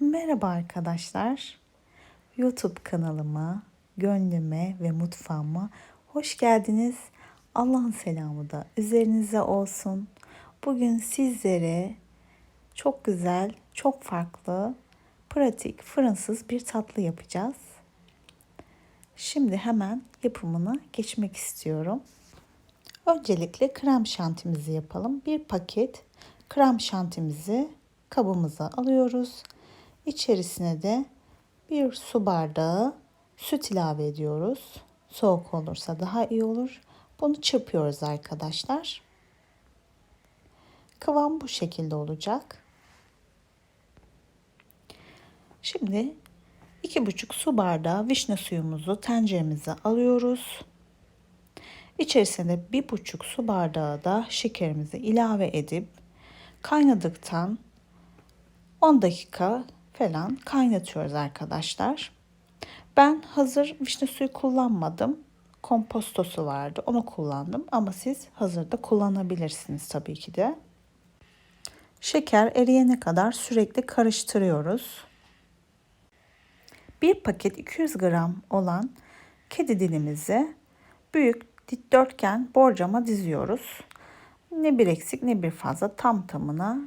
Merhaba arkadaşlar. YouTube kanalıma, gönlüme ve mutfağıma hoş geldiniz. Allah'ın selamı da üzerinize olsun. Bugün sizlere çok güzel, çok farklı, pratik, fırınsız bir tatlı yapacağız. Şimdi hemen yapımına geçmek istiyorum. Öncelikle krem şantimizi yapalım. Bir paket krem şantimizi kabımıza alıyoruz. İçerisine de bir su bardağı süt ilave ediyoruz. Soğuk olursa daha iyi olur. Bunu çırpıyoruz arkadaşlar. Kıvam bu şekilde olacak. Şimdi 2,5 su bardağı vişne suyumuzu tenceremize alıyoruz. İçerisine 1,5 su bardağı da şekerimizi ilave edip kaynadıktan 10 dakika falan kaynatıyoruz arkadaşlar. Ben hazır vişne suyu kullanmadım. Kompostosu vardı. Onu kullandım ama siz hazırda kullanabilirsiniz tabii ki de. Şeker eriyene kadar sürekli karıştırıyoruz. Bir paket 200 gram olan kedi dilimizi büyük dikdörtgen borcama diziyoruz. Ne bir eksik ne bir fazla tam tamına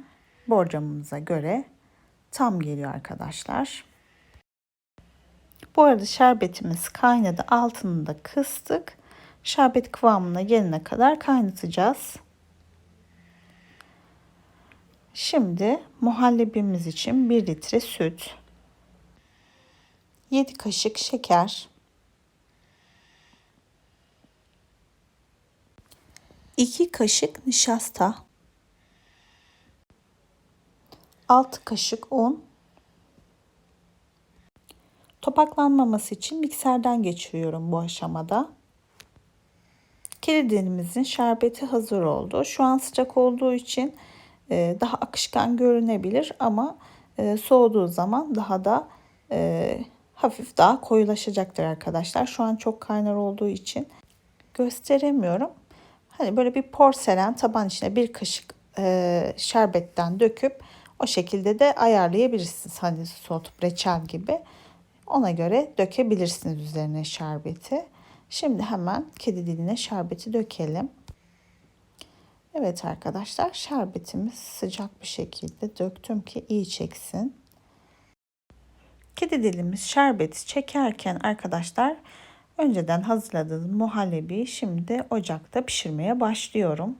borcamımıza göre tam geliyor arkadaşlar. Bu arada şerbetimiz kaynadı. Altını da kıstık. Şerbet kıvamına gelene kadar kaynatacağız. Şimdi muhallebimiz için 1 litre süt, 7 kaşık şeker, 2 kaşık nişasta, 6 kaşık un. Topaklanmaması için mikserden geçiriyorum bu aşamada. Kedidenimizin şerbeti hazır oldu. Şu an sıcak olduğu için e, daha akışkan görünebilir ama e, soğuduğu zaman daha da e, hafif daha koyulaşacaktır arkadaşlar. Şu an çok kaynar olduğu için gösteremiyorum. Hani böyle bir porselen taban içine bir kaşık şerbetten döküp o şekilde de ayarlayabilirsiniz. Hani soğutup reçel gibi. Ona göre dökebilirsiniz üzerine şerbeti. Şimdi hemen kedi diline şerbeti dökelim. Evet arkadaşlar şerbetimiz sıcak bir şekilde döktüm ki iyi çeksin. Kedi dilimiz şerbeti çekerken arkadaşlar önceden hazırladığım muhallebi şimdi ocakta pişirmeye başlıyorum.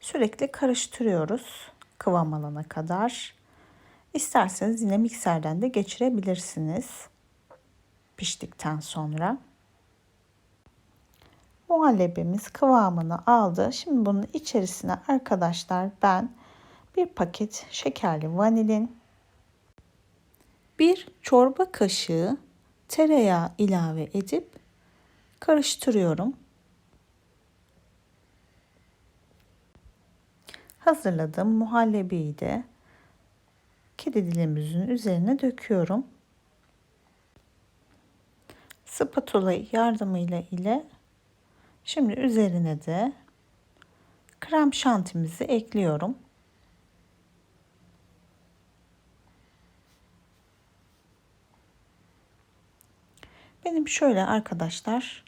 Sürekli karıştırıyoruz kıvam alana kadar. İsterseniz yine mikserden de geçirebilirsiniz piştikten sonra. Muhallebimiz kıvamını aldı. Şimdi bunun içerisine arkadaşlar ben bir paket şekerli vanilin, bir çorba kaşığı tereyağı ilave edip karıştırıyorum. Hazırladığım muhallebiyi de kedi dilimizin üzerine döküyorum. Spatula yardımıyla ile şimdi üzerine de krem şantimizi ekliyorum. Benim şöyle arkadaşlar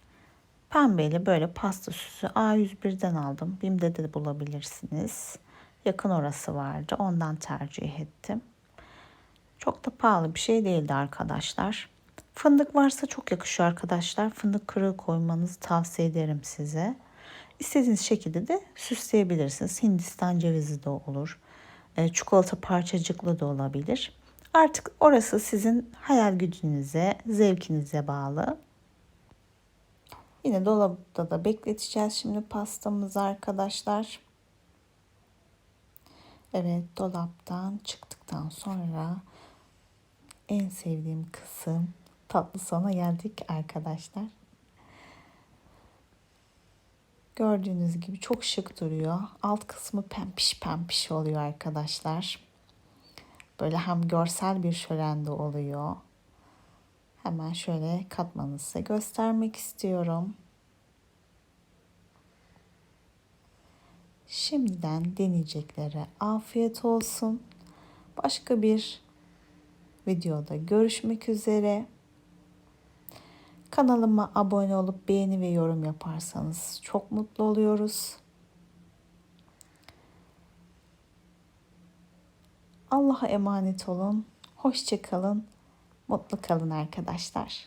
pembeli böyle pasta süsü A101'den aldım. BİM'de de bulabilirsiniz. Yakın orası vardı. Ondan tercih ettim. Çok da pahalı bir şey değildi arkadaşlar. Fındık varsa çok yakışıyor arkadaşlar. Fındık kırığı koymanızı tavsiye ederim size. İstediğiniz şekilde de süsleyebilirsiniz. Hindistan cevizi de olur. E, çikolata parçacıklı da olabilir. Artık orası sizin hayal gücünüze, zevkinize bağlı. Yine dolapta da bekleteceğiz şimdi pastamızı arkadaşlar. Evet dolaptan çıktıktan sonra en sevdiğim kısım tatlı sona geldik arkadaşlar. Gördüğünüz gibi çok şık duruyor. Alt kısmı pempiş pempiş oluyor arkadaşlar. Böyle hem görsel bir şölen de oluyor. Hemen şöyle katmanı size göstermek istiyorum. Şimdiden deneyeceklere afiyet olsun. Başka bir videoda görüşmek üzere. Kanalıma abone olup beğeni ve yorum yaparsanız çok mutlu oluyoruz. Allah'a emanet olun. Hoşça kalın. Mutlu kalın arkadaşlar.